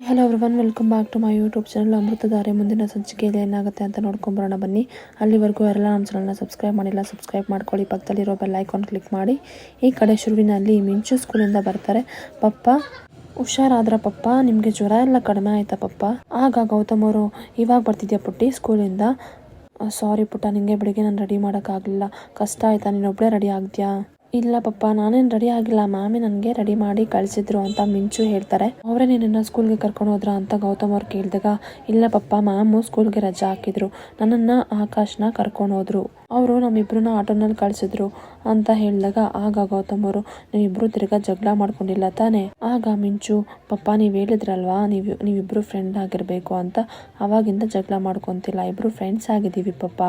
Hello everyone welcome back to my YouTube channel Amruthadhaare ಮುಂದಿನ ಸಂಚಿಕೆಯಲ್ಲಿ ಏನಾಗುತ್ತೆ ಅಂತ ನೋಡ್ಕೊಂಬರೋಣ ಬನ್ನಿ. ಅಲ್ಲಿವರೆಗೂ ಎಲ್ಲ ನಮ್ಮ ಚಾನಲ್ನ ಸಬ್ಸ್ಕ್ರೈಬ್ ಮಾಡಿಲ್ಲ ಸಬ್ಸ್ಕ್ರೈಬ್ ಮಾಡ್ಕೊಳ್ಳಿ. ಪಕ್ಕದಲ್ಲಿರೋ ಬೆಲ್ ಐಕಾನ್ ಕ್ಲಿಕ್ ಮಾಡಿ. ಈ ಕಡೆ ಶುರುವಿನಲ್ಲಿ ಮಿಂಚು ಸ್ಕೂಲಿಂದ ಬರ್ತಾರೆ. ಪಪ್ಪ, ಹುಷಾರಾದ್ರ ಪಪ್ಪ? ನಿಮಗೆ ಜ್ವರ ಎಲ್ಲ ಕಡಿಮೆ ಆಯ್ತಾ ಪಪ್ಪ? ಆಗ ಗೌತಮ್ ಅವರು, ಇವಾಗ ಬರ್ತಿದ್ಯಾ ಪುಟ್ಟಿ ಸ್ಕೂಲಿಂದ ಸಾರಿ ಪುಟ್ಟ ನಿಮಗೆ ಬೆಳಿಗ್ಗೆ ನಾನು ರೆಡಿ ಮಾಡೋಕ್ಕಾಗಲಿಲ್ಲ. ಕಷ್ಟ ಆಯ್ತಾ? ನೀನೊಬ್ಬಳೇ ರೆಡಿ ಆಗ್ತೀಯಾ ಇಲ್ಲ ಪಪ್ಪ, ನಾನೇನು ರೆಡಿ ಆಗಿಲ್ಲ. ಮಾಮಿ ನನಗೆ ರೆಡಿ ಮಾಡಿ ಕಳಿಸಿದ್ರು ಅಂತ ಮಿಂಚು ಹೇಳ್ತಾರೆ. ಅವರೇ ನಿನ್ನ ಸ್ಕೂಲ್ಗೆ ಕರ್ಕೊಂಡು ಹೋದ್ರ ಅಂತ ಗೌತಮ್ ಅವ್ರು ಕೇಳಿದಾಗ, ಇಲ್ಲ ಪಪ್ಪ ಮ್ಯಾಮು ಸ್ಕೂಲ್ಗೆ ರಜಾ ಹಾಕಿದ್ರು. ನನ್ನನ್ನು ಆಕಾಶ್ನ ಕರ್ಕೊಂಡು ಹೋದ್ರು. ಅವರು ನಮ್ಮಿಬ್ರನ್ನ ಆಟೋನಲ್ಲಿ ಕಳಿಸಿದ್ರು ಅಂತ ಹೇಳಿದಾಗ, ಆಗ ಗೌತಮ್ ಅವರು, ನೀವಿಬ್ರು ತಿರ್ಗಾ ಜಗಳ ಮಾಡ್ಕೊಂಡಿಲ್ಲ ತಾನೆ? ಆಗ ಮಿಂಚು, ಪಪ್ಪ, ನೀವು ಹೇಳಿದ್ರಲ್ವಾ? ನೀವು, ನೀವಿಬ್ರು ಫ್ರೆಂಡ್ ಆಗಿರಬೇಕು ಅಂತ. ಅವಾಗಿಂದ ಜಗಳ ಮಾಡ್ಕೊಂತಿಲ್ಲ. ಇಬ್ರು ಫ್ರೆಂಡ್ಸ್ ಆಗಿದ್ದೀವಿ ಪಪ್ಪ.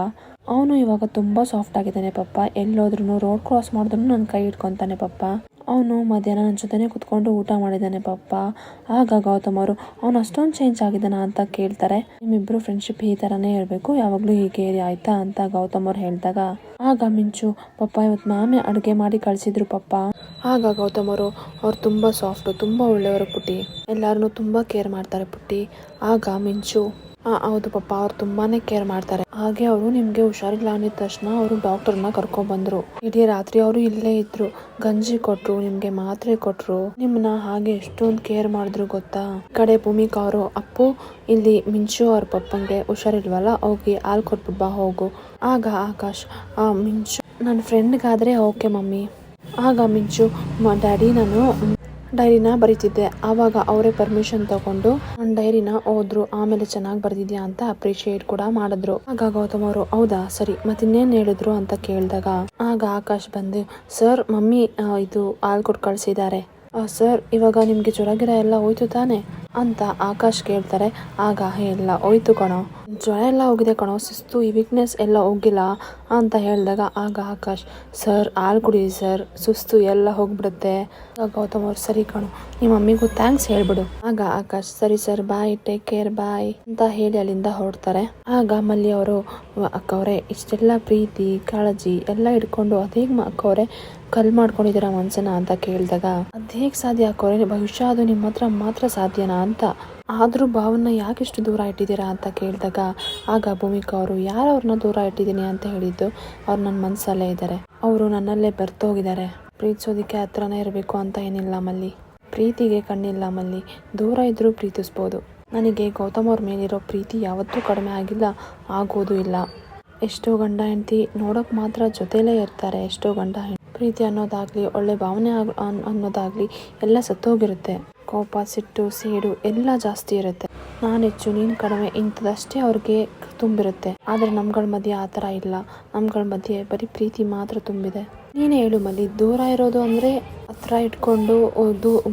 ಅವನು ಇವಾಗ ತುಂಬ ಸಾಫ್ಟ್ ಆಗಿದ್ದಾನೆ ಪಪ್ಪ. ಎಲ್ಲೋದ್ರೂ ರೋಡ್ ಕ್ರಾಸ್ ಮಾಡಿದ್ರು ನನ್ನ ಕೈ ಇಟ್ಕೊತಾನೆ ಪಪ್ಪ. ಅವನು ಮಧ್ಯಾಹ್ನ ನನ್ನ ಜೊತೆನೇ ಕುತ್ಕೊಂಡು ಊಟ ಮಾಡಿದ್ದಾನೆ ಪಪ್ಪ. ಆಗ ಗೌತಮ್ ಅವರು, ಅವನು ಅಷ್ಟೊಂದು ಚೇಂಜ್ ಆಗಿದ್ದಾನ ಅಂತ ಕೇಳ್ತಾರೆ. ನಿಮ್ಮಿಬ್ರು ಫ್ರೆಂಡ್ಶಿಪ್ ಈ ಥರನೇ ಇರಬೇಕು ಯಾವಾಗಲೂ ಹೀಗೆ ಇರಿ, ಆಯ್ತಾ? ಅಂತ ಗೌತಮ್ ಅವ್ರು ಹೇಳಿದಾಗ, ಆಗ ಮಿಂಚು, ಪಪ್ಪ ಇವತ್ತು ಮ್ಯಾಮೆ ಅಡುಗೆ ಮಾಡಿ ಕಳಿಸಿದ್ರು ಪಪ್ಪ. ಆಗ ಗೌತಮ್ ಅವರು, ಅವ್ರು ತುಂಬ ಸಾಫ್ಟು ತುಂಬ ಒಳ್ಳೆಯವರು ಪುಟ್ಟಿ. ಎಲ್ಲರನ್ನೂ ತುಂಬ ಕೇರ್ ಮಾಡ್ತಾರೆ ಪುಟ್ಟಿ. ಆಗ ಮಿಂಚು ಹೌದು ಪಪ್ಪ ಅವ್ರು ತುಂಬಾನೇ ಕೇರ್ ಮಾಡ್ತಾರೆ. ಹಾಗೆ ಅವರು ನಿಮ್ಗೆ ಹುಷಾರಿಲ್ಲ ಅಂದಿದ ತಕ್ಷಣ ಅವರು ಡಾಕ್ಟರ್ನ ಕರ್ಕೊಂಡ್ ಬಂದ್ರು. ಇಡೀ ರಾತ್ರಿ ಅವರು ಇಲ್ಲೇ ಇದ್ರು. ಗಂಜಿ ಕೊಟ್ರು, ನಿಮ್ಗೆ ಮಾತ್ರೆ ಕೊಟ್ರು. ನಿಮ್ಮನ್ನ ಹಾಗೆ ಎಷ್ಟೊಂದು ಕೇರ್ ಮಾಡಿದ್ರು ಗೊತ್ತಾ? ಕಡೆ ಭೂಮಿಕಾ ಅವರು, ಅಪ್ಪು, ಇಲ್ಲಿ ಮಿಂಚು ಅವ್ರ ಪಪ್ಪಂಗೆ ಹುಷಾರಿಲ್ವಲ್ಲ, ಹೋಗಿ ಹಾಲು ಕೊಟ್ಬಿಟ್ಟು ಬಾ, ಹೋಗು. ಆಗ ಆಕಾಶ್, ಆ, ಮಿಂಚು ನನ್ನ ಫ್ರೆಂಡ್ಗಾದ್ರೆ ಓಕೆ ಮಮ್ಮಿ. ಆಗ ಮಿಂಚು ಡ್ಯಾಡಿ, ನಾನು ಡೈರಿನ ಬರೀತಿದ್ದೆ. ಆವಾಗ ಅವರೇ ಪರ್ಮಿಷನ್ ತಗೊಂಡು ನನ್ನ ಡೈರಿನ ಓದ್ರು, ಆಮೇಲೆ ಚೆನ್ನಾಗಿ ಬರ್ದಿದ್ಯಾ ಅಂತ ಅಪ್ರಿಶಿಯೇಟ್ ಕೂಡ ಮಾಡಿದ್ರು. ಆಗ ಗೌತಮ್ ಅವರು, ಹೌದಾ? ಸರಿ, ಮತ್ತಿನ್ನೇನು ಹೇಳಿದ್ರು ಅಂತ ಕೇಳಿದಾಗ, ಆಗ ಆಕಾಶ್ ಬಂದು, ಸರ್, ಮಮ್ಮಿ ಇದು ಹಾಲು ಕೊಟ್ಟು ಕಳ್ಸಿದ್ದಾರೆ ಸರ್, ಇವಾಗ ನಿಮಗೆ ಜ್ವರ ಎಲ್ಲ ಹೋಯ್ತು ತಾನೆ? ಅಂತ ಆಕಾಶ್ ಕೇಳ್ತಾರೆ. ಆಗ ಎಲ್ಲ ಹೋಯ್ತು ಕಣೋ. ಜ್ವರ ಎಲ್ಲ ಹೋಗಿದೆ ಕಣೋ, ಸುಸ್ತು, ಈ ವೀಕ್ನೆಸ್ ಎಲ್ಲ ಹೋಗಿಲ್ಲ ಅಂತ ಹೇಳಿದಾಗ ಆಗ ಆಕಾಶ್, ಸರ್, ಹಾಲು ಕುಡಿ ಸರ್, ಸುಸ್ತು ಎಲ್ಲ ಹೋಗ್ಬಿಡುತ್ತೆ. ಗೌತಮ್ ಅವ್ರು, ಸರಿ ಕಣೋ, ನಿಮ್ಮ ಮಮ್ಮಿಗೂ ಥ್ಯಾಂಕ್ಸ್ ಹೇಳ್ಬಿಡು. ಆಗ ಆಕಾಶ್, ಸರಿ sir bye take care bye ಅಂತ ಹೇಳಿ ಅಲ್ಲಿಂದ ಹೊರಡ್ತಾರೆ. ಆಗ ಮಲ್ಲಿ ಅವರು ಅಕ್ಕವ್ರೆ ಇಷ್ಟೆಲ್ಲ ಪ್ರೀತಿ, ಕಾಳಜಿ ಎಲ್ಲ ಇಟ್ಕೊಂಡು ಅದೇಗ್ ಅಕ್ಕವ್ರೆ ಕಲ್ ಮಾಡ್ಕೊಂಡಿದ್ದೀರಾ ಮನ್ಸನ್ನ? ಅಂತ ಕೇಳಿದಾಗ ಅದ್ ಹೇಗೆ ಸಾಧ್ಯ ಅಕ್ಕವ್ರೆ ಭವಿಷ್ಯ ಅದು ನಿಮ್ಮ ಹತ್ರ ಮಾತ್ರ ಸಾಧ್ಯನಾ? ಅಂತ ಆದ್ರೂ ಭಾವನ ಇಷ್ಟು ದೂರ ಇಟ್ಟಿದ್ದೀರಾ ಅಂತ ಕೇಳಿದಾಗ, ಆಗ ಭೂಮಿಕಾ ಅವರು ಯಾರು ಅವ್ರನ್ನ ದೂರ ಇಟ್ಟಿದ್ದೀನಿ ಅಂತ ಹೇಳಿದ್ದು, ಅವ್ರು ನನ್ನ ಮನಸ್ಸಲ್ಲೇ ಇದ್ದಾರೆ ಅವರು ನನ್ನಲ್ಲೇ ಬರ್ತೋಗಿದ್ದಾರೆ ಪ್ರೀತಿಸೋದಕ್ಕೆ ಹತ್ರನೇ ಇರಬೇಕು ಅಂತ ಏನಿಲ್ಲ ಮಲ್ಲಿ. ಪ್ರೀತಿಗೆ ಕಣ್ಣಿಲ್ಲ ಮಲ್ಲಿ. ದೂರ ಇದ್ದರೂ ಪ್ರೀತಿಸ್ಬೋದು. ನನಗೆ ಗೌತಮ್ ಅವ್ರ ಮೇಲಿರೋ ಪ್ರೀತಿ ಯಾವತ್ತೂ ಕಡಿಮೆ ಆಗಿಲ್ಲ, ಆಗೋದು ಇಲ್ಲ. ಎಷ್ಟೋ ಗಂಡ ಹೆಂಡತಿ ನೋಡೋಕೆ ಮಾತ್ರ ಜೊತೆಲೇ ಇರ್ತಾರೆ, ಎಷ್ಟೋ ಗಂಡ ಹೆಂಡತಿ ಪ್ರೀತಿ ಅನ್ನೋದಾಗ್ಲಿ, ಒಳ್ಳೆ ಭಾವನೆ ಆಗ ಅನ್ನೋದಾಗ್ಲಿ ಎಲ್ಲ ಸತ್ತೋಗಿರುತ್ತೆ. ಕೋಪ, ಸಿಟ್ಟು, ಸೇಡು ಎಲ್ಲ ಜಾಸ್ತಿ ಇರುತ್ತೆ. ನಾನು ಹೆಚ್ಚು, ನೀನು ಕಡಿಮೆ ಇಂಥದಷ್ಟೇ ಅವ್ರಿಗೆ ತುಂಬಿರುತ್ತೆ. ಆದರೆ ನಮ್ಗಳ ಮಧ್ಯೆ ಆ ಥರ ಇಲ್ಲ. ನಮ್ಗಳ ಮಧ್ಯೆ ಬರೀ ಪ್ರೀತಿ ಮಾತ್ರ ತುಂಬಿದೆ. ನೀನೇ ಹೇಳು ಮಲ್ಲಿ, ದೂರ ಇರೋದು ಅಂದರೆ ಹತ್ರ ಇಟ್ಕೊಂಡು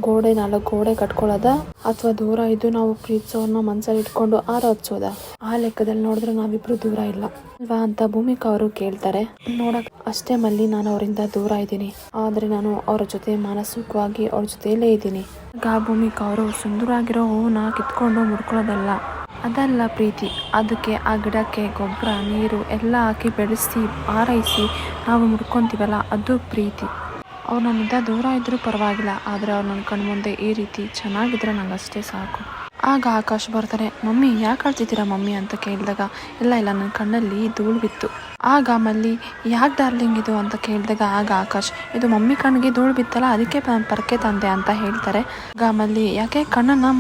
ಗೋಡೆ ನಾಲ್ಕು ಗೋಡೆ ಕಟ್ಕೊಳ್ಳೋದ? ಅಥವಾ ದೂರ ಇದ್ದು ನಾವು ಪ್ರೀತಿಸೋರ್ನ ಮನ್ಸಲ್ಲಿ ಇಟ್ಕೊಂಡು ಆರಾಧಿಸೋದ? ಆ ಲೆಕ್ಕದಲ್ಲಿ ನೋಡಿದ್ರೆ ನಾವಿಬ್ರು ದೂರ ಇಲ್ಲ. ಅಲ್ವಾ ಅಂತ ಭೂಮಿಕಾ ಅವರು ಕೇಳ್ತಾರೆ. ನೋಡಕ್, ಅಷ್ಟೇ ಮಲ್ಲಿ, ನಾನು ಅವರಿಂದ ದೂರ ಇದ್ದೀನಿ. ಆದ್ರೆ ನಾನು ಅವರ ಜೊತೆ ಮಾನಸಿಕವಾಗಿ ಅವ್ರ ಜೊತೆಯಲ್ಲೇ ಇದ್ದೀನಿ. ಆಗ ಭೂಮಿಕಾ ಅವರು ಸುಂದರವಾಗಿರೋ ಹೂವನ್ನ ಕಿತ್ಕೊಂಡು ಮುಡ್ಕೊಳ್ಳೋದಲ್ಲ. ಅದಲ್ಲ ಪ್ರೀತಿ. ಅದಕ್ಕೆ ಆ ಗಿಡಕ್ಕೆ ಗೊಬ್ಬರ, ನೀರು ಎಲ್ಲ ಹಾಕಿ ಬೆಳೆಸಿ ಆರೈಸಿ ನಾವು ಮುಡ್ಕೊತೀವಲ್ಲ, ಅದು ಪ್ರೀತಿ. ಅವ್ರು ನನ್ನಿಂದ ದೂರ ಇದ್ದರೂ ಪರವಾಗಿಲ್ಲ, ಆದರೆ ಅವ್ರು ನನ್ನ ಕಣ್ಮುಂದೆ ಈ ರೀತಿ ಚೆನ್ನಾಗಿದ್ರೆ ನನಗಷ್ಟೇ ಸಾಕು. ಆಗ ಆಕಾಶ್ ಬರ್ತಾರೆ ಮಮ್ಮಿ, ಯಾಕೆ ಅಳ್ತಿದ್ದೀರಾ ಮಮ್ಮಿ? ಅಂತ ಕೇಳಿದಾಗ, ಇಲ್ಲ ಇಲ್ಲ ನನ್ನ ಕಣ್ಣಲ್ಲಿ ಧೂಳು ಬಿತ್ತು. ಆಗ ಮಲ್ಲಿ, ಯಾಕೆ ಡಾರ್ಲಿಂಗ್ ಇದು? ಅಂತ ಕೇಳಿದಾಗ, ಆಗ ಆಕಾಶ್, ಇದು ಮಮ್ಮಿ ಕಣ್ಣಿಗೆ ಧೂಳು ಬಿತ್ತಲ್ಲ, ಅದಕ್ಕೆ ಪರಕೆ ತಂದೆ ಅಂತ ಹೇಳ್ತಾರೆ. ಆಗ ಮಲ್ಲಿ, ಯಾಕೆ ಕಣ್ಣನ್ನು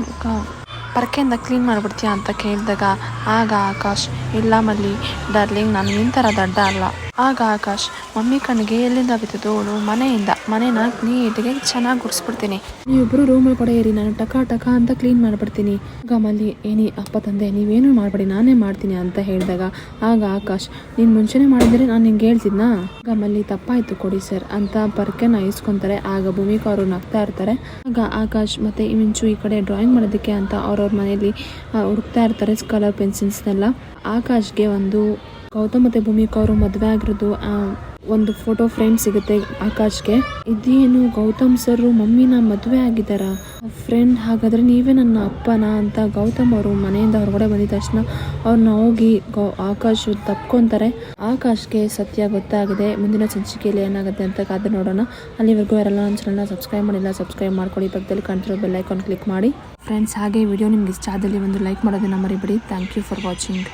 ಪರಕೆಯಿಂದ ಕ್ಲೀನ್ ಮಾಡಿಬಿಡ್ತೀಯಾ ಅಂತ ಕೇಳಿದಾಗ, ಆಗ ಆಕಾಶ್, ಇಲ್ಲ ಮಲ್ಲಿ ಡಾರ್ಲಿಂಗ್ ನಾನು ನಿನ್ನ ಥರ ದಡ್ಡ ಅಲ್ಲ. ಆಗ ಆಕಾಶ್, ಮಮ್ಮಿ ಕಣ್ಣಿಗೆ ಎಲ್ಲಿಂದ ಅವಳು ಮನೆಯಿಂದ, ಮನೆನ ನೀಟಿಗೆ ಚೆನ್ನಾಗಿ ಗುಡಿಸ್ಬಿಡ್ತೀನಿ. ನೀವಿಬ್ರು ರೂಮಲ್ಲಿ ಕೊಡೆ ಇರಿ ನಾನು ಟಕ ಟಕ ಅಂತ ಕ್ಲೀನ್ ಮಾಡಿಬಿಡ್ತೀನಿ. ಗಮಲ್ಲಿ ಮಲ್ಲಿ, ಏನಿ ಅಪ್ಪ ತಂದೆ, ನೀವೇನು ಮಾಡಬೇಡಿ, ನಾನೇ ಮಾಡ್ತೀನಿ ಅಂತ ಹೇಳಿದಾಗ, ಆಗ ಆಕಾಶ್, ನೀನು ಮುಂಚೆನೇ ಮಾಡಿದ್ರೆ ನಾನು ನಿಂಗೆ ಹೇಳ್ತಿದ್ನ? ಗಮಲ್ಲಿ ತಪ್ಪಾಯಿತು ಕೊಡಿ ಸರ್ ಅಂತ ಪರ್ಕೆನ ಇಸ್ಕೊಂತಾರೆ, ಆಗ ಭೂಮಿಕಾ ಅವರು ನಗ್ತಾ ಇರ್ತಾರೆ. ಆಗ ಆಕಾಶ್ ಮತ್ತೆ ಮಿಂಚು ಈ ಕಡೆ ಡ್ರಾಯಿಂಗ್ ಮಾಡೋದಕ್ಕೆ ಅಂತ ಅವ್ರವ್ರ ಮನೆಯಲ್ಲಿ ಹುಡುಕ್ತಾ ಇರ್ತಾರೆ ಕಲರ್ ಪೆನ್ಸಿಲ್ಸ್ನೆಲ್ಲ ಆಕಾಶ್ಗೆ ಒಂದು ಗೌತಮ್ ಮತ್ತೆ ಭೂಮಿಕಾ ಅವರು ಮದುವೆ ಆಗಿರೋದು ಒಂದು ಫೋಟೋ ಫ್ರೇಮ್ ಸಿಗುತ್ತೆ ಆಕಾಶ್ಗೆ. ಇದೇನು ಗೌತಮ್ ಸರ್ ಮಮ್ಮಿನ ಮದುವೆ ಆಗಿದ್ದಾರ? ಫ್ರೆಂಡ್ ಹಾಗಾದ್ರೆ ನೀವೇ ನನ್ನ ಅಪ್ಪನ ಅಂತ ಗೌತಮ್ ಅವರು ಮನೆಯಿಂದ ಹೊರಗಡೆ ಬಂದಿದ ತಕ್ಷಣ ಅವ್ರನ್ನ ಹೋಗಿ ಗೌ, ಆಕಾಶ್ ತಪ್ಕೊಂತಾರೆ. ಆಕಾಶ್ಗೆ ಸತ್ಯ ಗೊತ್ತಾಗಿದೆ ಮುಂದಿನ ಸಂಚಿಕೆಯಲ್ಲಿ ಏನಾಗುತ್ತೆ ಅಂತ ಕಾದು ನೋಡೋಣ. ಅಲ್ಲಿವರೆಗೂ ಯಾರೆಲ್ಲ ನನ್ನ ಚಾನಲ್ನ ಸಬ್ಸ್ಕ್ರೈಬ್ ಮಾಡಿಲ್ಲ ಸಬ್ಸ್ಕ್ರೈಬ್ ಮಾಡ್ಕೊಳ್ಳಿ. ಪಕ್ಕದಲ್ಲಿ ಕಾಣ್ತಿರೋ ಬೆಲ್ ಐಕಾನ್ ಕ್ಲಿಕ್ ಮಾಡಿ. ಫ್ರೆಂಡ್ಸ್ ಹಾಗೆ ವಿಡಿಯೋ ನಿಮ್ಗೆ ಇಷ್ಟ ಆದಲ್ಲಿ ಒಂದು ಲೈಕ್ ಮಾಡೋದನ್ನ ಮರಿಬೇಡಿ. Thank you for watching